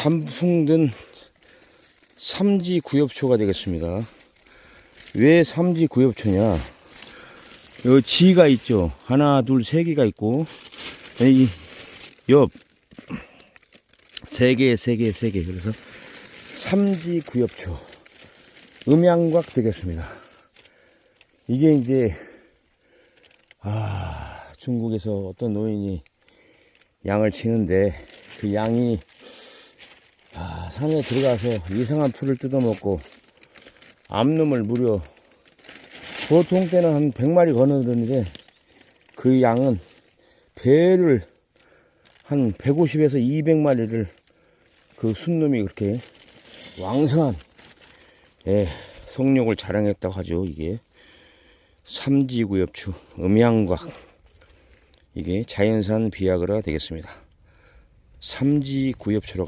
단풍든 삼지 구엽초가 되겠습니다. 왜 삼지 구엽초냐? 요 지가 있죠. 하나, 둘, 세 개가 있고, 이 옆, 세 개, 세 개, 세 개. 그래서 삼지 구엽초. 음양곽 되겠습니다. 이게 이제, 아, 중국에서 어떤 노인이 양을 치는데, 그 양이, 아, 산에 들어가서 이상한 풀을 뜯어먹고, 암놈을 무려 보통 때는 한 100마리 거느르는데 그 양은 배를 한 150에서 200마리를 그 순놈이 그렇게 왕성한 예, 속력을 자랑했다고 하죠. 이게 삼지구엽추 음양곽 이게 자연산 비아그라 되겠습니다. 삼지구엽추로